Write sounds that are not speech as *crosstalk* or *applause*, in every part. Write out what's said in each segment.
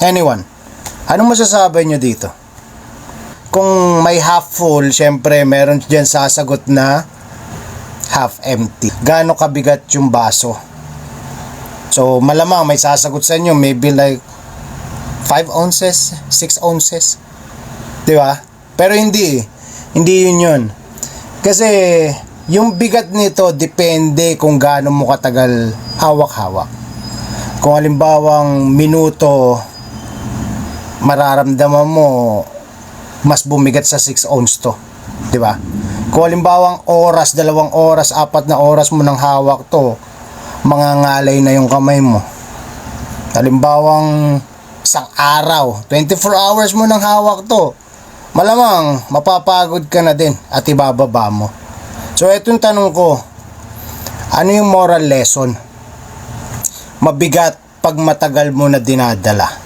Anyone, anong masasabi nyo dito? Kung may half full, syempre meron dyan sasagot na half empty. Gaano kabigat yung baso? So, malamang may sasagot sa inyo, maybe like 5 ounces, 6 ounces. Di ba? Pero hindi eh. Hindi yun yun. Kasi, yung bigat nito, depende kung gaano mo katagal hawak-hawak. Kung halimbawang minuto, mararamdaman mo, mas bumigat sa 6 ounce to. Di ba? Kung halimbawang oras, dalawang oras, apat na oras mo nang hawak to, mangangalay na yung kamay mo. Halimbawang isang araw, 24 hours mo nang hawak to, malamang mapapagod ka na din at ibababa mo. So, eto yung tanong ko, ano yung moral lesson? Mabigat pag matagal mo na dinadala.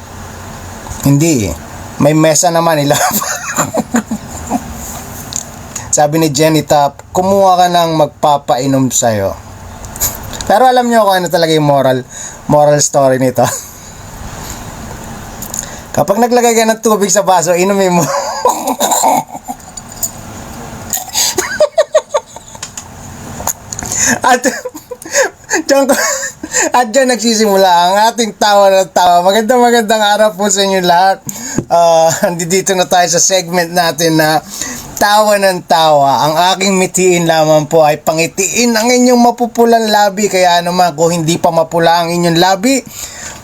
Hindi eh. May mesa naman ila. Sabi ni Jenny Tap, kumuha ka ng magpapainom sa'yo. Pero alam niyo kung ano talaga yung moral, moral story nito. Kapag naglagay ka ng tubig sa baso, inumin mo. At *laughs* Diyan ko, at dyan nagsisimula ang ating tawa na tawa. Magandang magandang araw po sa inyo lahat. *laughs* Uh, dito na tayo sa segment natin na tawa ng tawa. Ang aking mitiin lamang po ay pangitiin ang inyong mapupulang labi. Kaya naman kung hindi pa mapula ang inyong labi,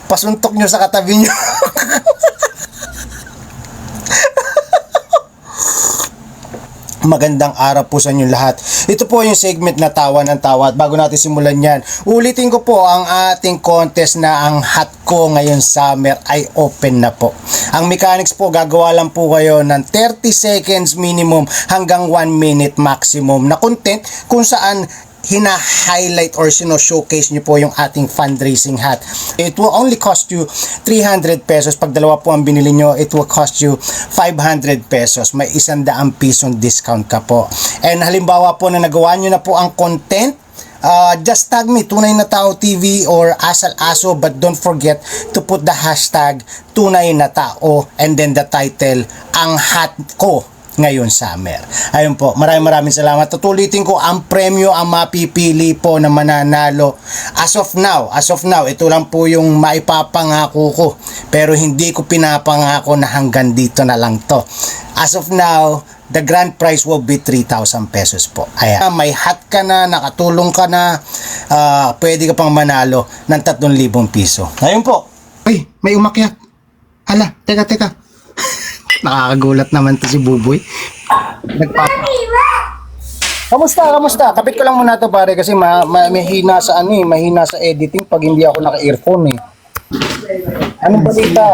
pasuntok nyo sa katabi nyo. *laughs* Magandang araw po sa inyo lahat. Ito po yung segment na tawa ng tawa at bago natin simulan yan, ulitin ko po ang ating contest na ang hat ko ngayon summer ay open na po. Ang mechanics po gagawa lang po kayo ng 30 seconds minimum hanggang 1 minute maximum na content kung saan hina-highlight or sino-showcase nyo po yung ating fundraising hat. It will only cost you 300 pesos. Pag dalawa po ang binili nyo, it will cost you 500 pesos. May isandaang pisong discount ka po. And halimbawa po na nagawa nyo na po ang content, uh, just tag me Tunay na Tao TV or Asal Aso but don't forget to put the hashtag Tunay na Tao and then the title Ang Hat Ko ngayon summer. Ayun po, maraming maraming salamat. Tutulitin ko ang premyo ang mapipili po na mananalo. As of now, as of now, ito lang po yung maipapangako ko. Pero hindi ko pinapangako na hanggang dito na lang to. As of now, the grand prize will be 3,000 pesos po. Ayan. May hat ka na, nakatulong ka na, ah, pwede ka pang manalo ng 3,000 piso. Ayun po. Ay, may umakyat. Hala, teka, teka. Nakakagulat naman to si Buboy. Nagpapa... Kamusta, kamusta? Kapit ko lang muna to pare kasi ma, ma, mahina sa ano eh, mahina sa editing pag hindi ako naka-earphone eh. Anong balita?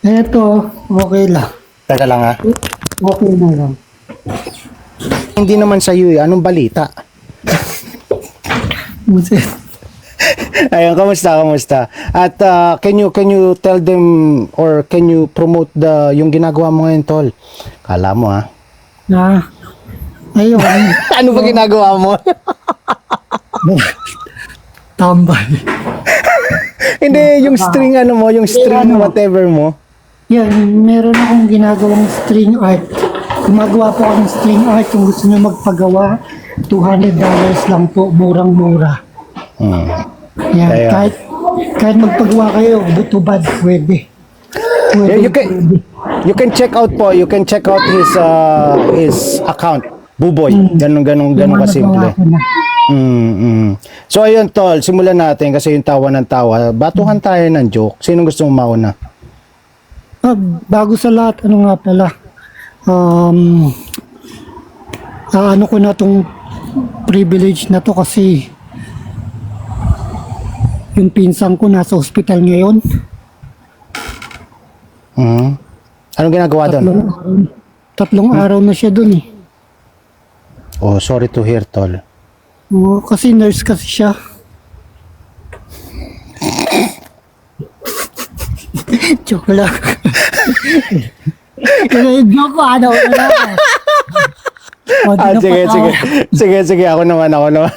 Eto, okay lang. Teka lang ha. Okay na lang. Hindi naman sa iyo eh. Anong balita? Kasi, Ayun, kamusta, kamusta? At uh, can you can you tell them or can you promote the yung ginagawa mo ngayon, tol? Kala mo ha. na, ayun, *laughs* ano ba ginagawa mo? *laughs* tambay. Hindi, yung string ano mo, yung string ano? whatever mo. Yan, meron akong ginagawang string art. Gumagawa po ako ng string art. Kung gusto nyo magpagawa, $200 lang po, murang-mura. Hmm. Yan, Kaya- kahit, kahit magpagawa kayo, buto bad, pwede. Pwede, Yeah, you can pwede. you can check out po, you can check out his uh, his account. Buboy. Ganun ganun ganun mga kasimple. Mm, mm. So ayun tol, simulan natin kasi yung tawa ng tawa. Batuhan tayo ng joke. Sino gusto mong mauna? Ah, bago sa lahat, ano nga pala, um, ah, ano ko na tong privilege na to kasi yung pinsan ko nasa ospital ngayon. Mhm. Anong ginagawa doon? Tatlong araw, tatlong araw na siya doon eh. Oh, sorry to hear tol. Oo, kasi nurse kasi siya. *laughs* Joke lang. Kasi *laughs* joke ko, ano, ano. O, di Ah, sige, sige. Sige, sige, ako naman, ako naman.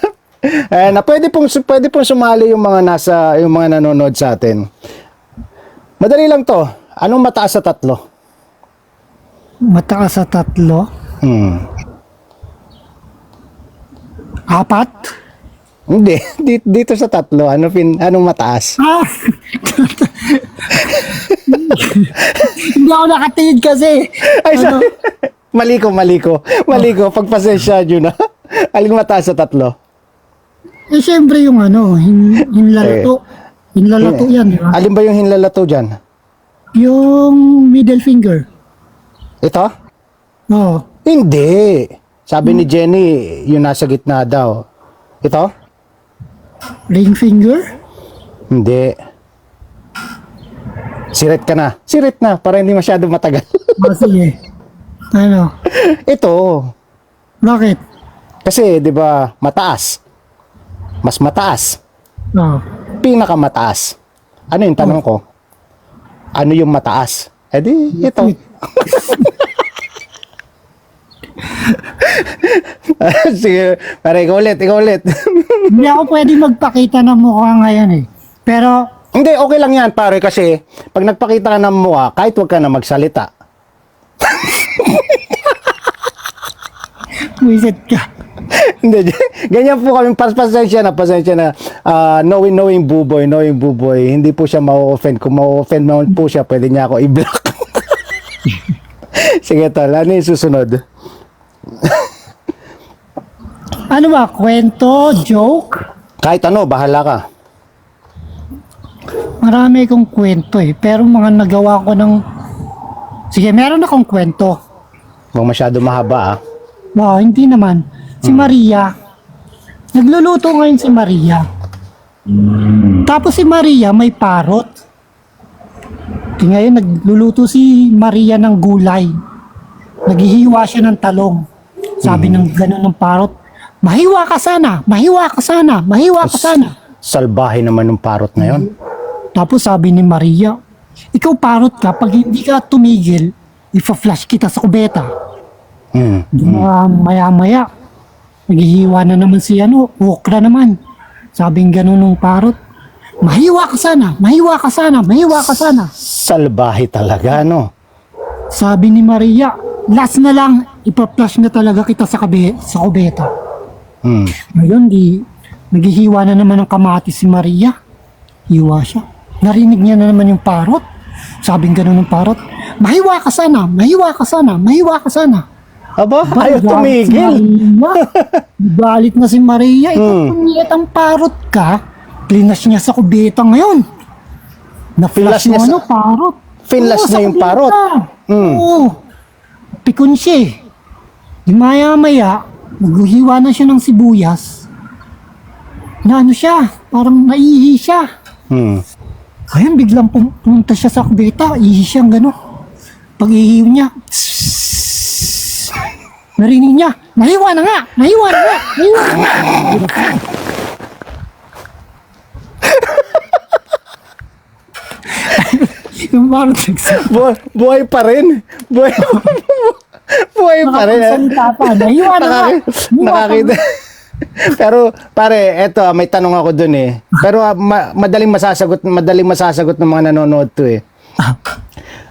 Eh, na pwede pong pwede pong sumali yung mga nasa yung mga nanonood sa atin. Madali lang to. Anong mataas sa tatlo? Mataas sa tatlo. Hmm. Apat. Hindi, *laughs* dito, dito sa tatlo, ano pin, anong mataas? Ah! Hindi ako nakatingin kasi. Ay, Ano? sorry. *laughs* mali ko, mali ko. Mali ko, pagpasensya nyo na. *laughs* Aling mataas sa tatlo? Eh, syempre yung ano, hin, hinlalato. Hinlalato Eh, yan, di ba? Alin ba yung hinlalato dyan? Yung middle finger. Ito? Oo. Hindi. Sabi ni Jenny, yung nasa gitna daw. Ito? Ring finger. Hindi. Sirit ka na. Sirit na, para hindi masyado matagal. Ah, *laughs* sige. Ano? Ito. Bakit? Kasi, di ba, mataas. Mas mataas. Oo. Pinakamataas. Ano yung tanong ko? Ano yung mataas? Eh di, ito. *laughs* Sige, pare, ikaw ulit, ikaw ulit. *laughs* Hindi ako pwede magpakita ng mukha ngayon eh. Pero, Hindi, okay lang yan, pare, kasi pag nagpakita ka ng mukha, kahit huwag ka na magsalita. *laughs* wisit ka. *laughs* Hindi, *laughs* ganyan po kami, pas pasensya na, pasensya na. Ah, knowing, knowing buboy, knowing buboy, hindi po siya ma-offend. Kung ma-offend naman po siya, pwede niya ako i-block. *laughs* Sige, tol, ano yung susunod? Ano ba? Kwento? Joke? Kahit ano, bahala ka. Marami akong kwento eh. Pero mga nagawa ko ng... Sige, meron akong kwento. Huwag masyado mahaba, ah. Wow, hindi naman. Si Maria. Nagluluto ngayon si Maria. Tapos si Maria may parot. Ngayon nagluluto si Maria ng gulay. Naghihiwa siya ng talong. Sabi ng ganun ng parot, mahiwa ka sana, mahiwa ka sana, mahiwa ka sana. Salbahe naman ng parot na yon. Tapos sabi ni Maria, ikaw parot ka, pag hindi ka tumigil, ipa-flash kita sa kubeta. Hmm. Uh, maya-maya, naghihiwa na naman si ano, okra naman. Sabing ganun ng parot, mahiwa ka sana, mahiwa ka sana, mahiwa ka sana. Salbahe talaga, no? Sabi ni Maria, last na lang, ipa-flash na talaga kita sa, kabe, sa kubeta. Hmm. Ngayon, di, naghihiwa na naman ng kamatis si Maria. Hiwa siya. Narinig niya na naman yung parot. Sabing ganun ng parot, mahiwa ka sana, mahiwa ka sana, mahiwa ka sana. Aba, ayaw Galit si tumigil. Maria. Galit na si Maria. Ikaw Hmm. punyet ang parot ka. Plinas niya sa kubeta ngayon. Na-flash niya yung sa- ano, parot. Pinlas Oo, niya sa yung kubeta. parot. Hmm. Oo. Pikon siya eh. Di maya-maya, naghihiwa na siya ng sibuyas. Na ano siya, parang naihi siya. Hmm. Ayun, biglang pum- pumunta siya sa kubeta, ihi siyang gano'n. Pag ihiw niya, narinig niya, nahiwa na nga, nahiwa na nga, nahiwa na nga. *laughs* Yung parang nagsa- Bu- buhay pa rin. Buhay, *laughs* buhay pa rin. nakapagsalita pa, nahiwa na nga. Nakaki- nahiwa na nakakita. *laughs* Pero pare, eto ah, may tanong ako dun eh. Pero ah, ma- madaling masasagot, madaling masasagot ng mga nanonood to eh.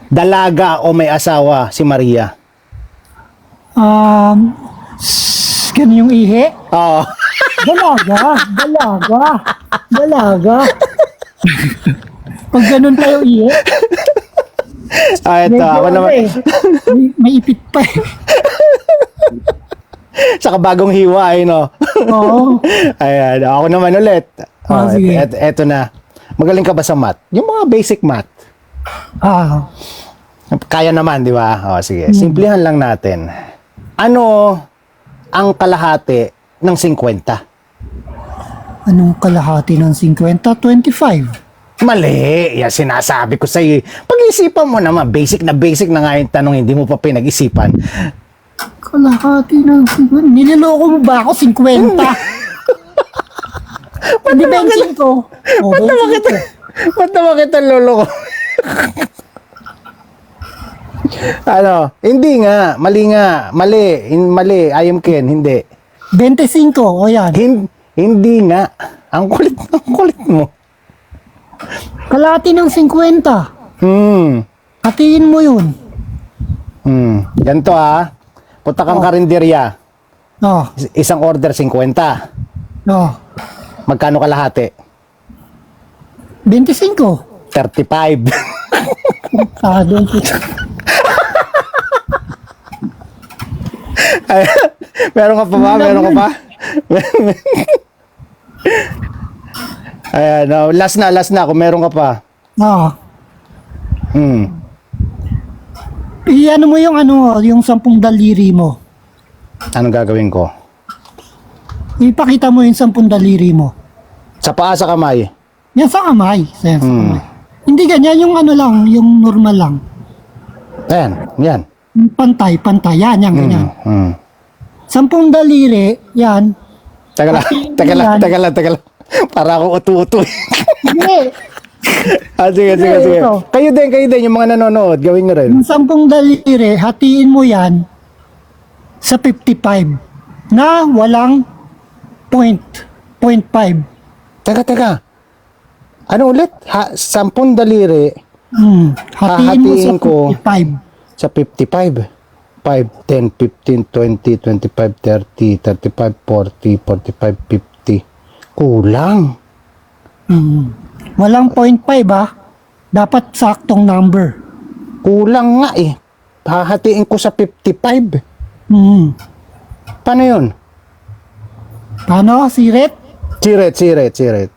Dalaga o may asawa si Maria? Um, ganun yung ihi. Oo. Dalaga, dalaga, dalaga. Pag ganun tayo ihi, Ah, medyo ako ano naman. eh, may, may ipit pa eh. Saka bagong hiwa eh, no? Oo. Ayan, ako naman ulit. Ah, Oh, sige. et- eto na. Magaling ka ba sa math? Yung mga basic math. Ah, Kaya naman, di ba? O, sige. Hmm. Simplihan lang natin. Ano ang kalahati ng 50? anong kalahati ng 50? 25. Mali. Yan sinasabi ko sa iyo. Pag-isipan mo naman, basic na basic na nga yung tanong, hindi mo pa pinag-isipan. Kalahati ng 50. Niloloko mo ba ako 50? Hindi ba yung 5? Oh, Ba't naman kita, ba't naman kita lolo ko? Ano? Hindi nga. Mali nga. Mali. In, mali. I am Ken. Hindi. 25. O yan. Hin, hindi nga. Ang kulit, ang kulit mo. Kalahati ng 50. Hmm. Hatiin mo yun. Hmm. Ganito ah. Punta kang karinderya. Oh, Is- Isang order 50. oh. Magkano kalahati? 25. 35. *laughs* Ah, doon po. Ay, *laughs* meron ka pa ba? Meron ka pa? Ayan, oh, last na, last na. Kung meron ka pa. Oh. Hmm. I-ano mo yung ano, yung sampung daliri mo. Anong gagawin ko? Ipakita mo yung sampung daliri mo. Sa paa, sa kamay. Yan sa kamay. Sa, sa Hmm. kamay. Hindi ganyan, yung ano lang, yung normal lang. Ayan, yan. Yung Pantay, pantay. Yan, yan, ganyan. Hmm. Hmm. Sampung daliri, yan. Teka lang, teka lang, teka lang, teka lang. Para ako utu-utu. Hindi. *laughs* ah, sige, sige, sige. ito. Kayo din, kayo din, yung mga nanonood, gawin nyo rin. Yung sampung daliri, hatiin mo yan sa 55 na walang point, point 5. Teka, teka. Ano ulit? Ha, sampung daliri Hmm. Hatiin mo sa ko. 55. Sa 55. 5, 10, 15, 20, 25, 30, 35, 40, 45, 50. Kulang. Hmm. Walang point 5 ah. Dapat saktong number. Kulang nga eh. Hahatiin ko sa 55. Hmm. Paano yun? Paano, siret? Siret, siret, siret.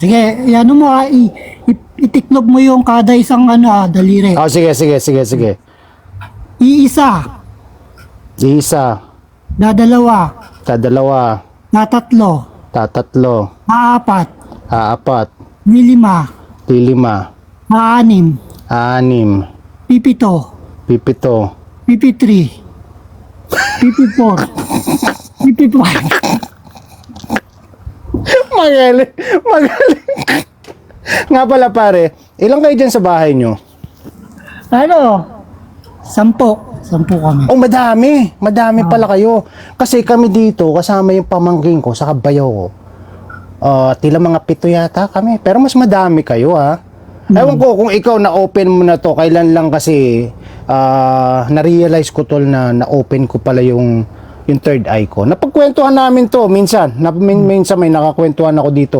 Sige, ano mo ah, i- i- itiklop mo yung kada isang ano ah, daliri. Oh, sige, sige, sige, sige. Iisa, Isa, dadalawa, dadalawa, datatlo, tatatlo, aapat, aapat, lilima, lilima, maanim, anim, pipito, pipito, pipitri, pipipor, pipifive. Magaling. Magaling. Nga pala pare, ilang kayo dyan sa bahay nyo? Ano? Sampo. Sampo kami. Oh, madami. Madami pala kayo. Kasi kami dito, kasama yung pamangking ko, sa kabayaw ko. Uh, tila mga pito yata kami. Pero mas madami kayo, ha? Ewan ko kung ikaw na-open mo na to, kailan lang kasi ah, na-realize ko tol na na-open ko pala yung yung third eye ko. Napagkwentuhan namin to minsan. Na, min, minsan may nakakwentuhan ako dito.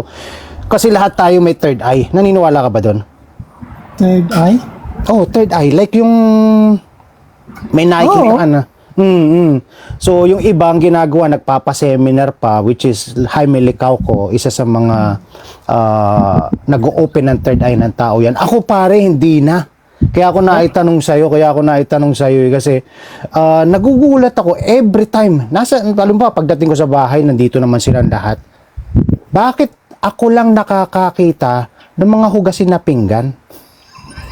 Kasi lahat tayo may third eye. Naniniwala ka ba doon? Third eye. Oh, third eye. Like yung may nakikita ka na. Mm, mm. So, yung ibang ginagawa, nagpapa-seminar pa, which is Jaime Licauco, isa sa mga ah, nag-open ng third eye ng tao yan. Ako pare, hindi na. Kaya ako naitanong sa'yo, kaya ako naitanong sa'yo eh, kasi ah, nagugulat ako every time. Nasa, alam ba, pagdating ko sa bahay, nandito naman silang lahat. Bakit ako lang nakakakita ng mga hugasin na pinggan?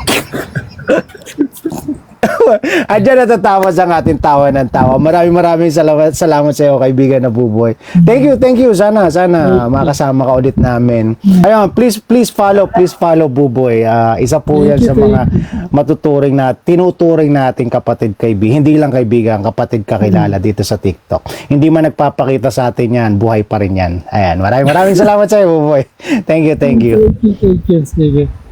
*laughs* Andiyan natatawa sa ating tawa ng tawa. Maraming maraming salamat, salamat sa iyo, kaibigan na buboy. Thank you, thank you. Sana, sana makasama ka ulit namin. Ayun, please, please follow, please follow buboy. Ah, isa po yan sa mga matuturing na, tinuturing nating kapatid kaibigan. Hindi lang kaibigan, kapatid kakilala dito sa TikTok. Hindi man nagpapakita sa atin yan, buhay pa rin yan. Ayan, maraming maraming salamat sa iyo, buboy. Thank you, thank you. Thank you, thank you.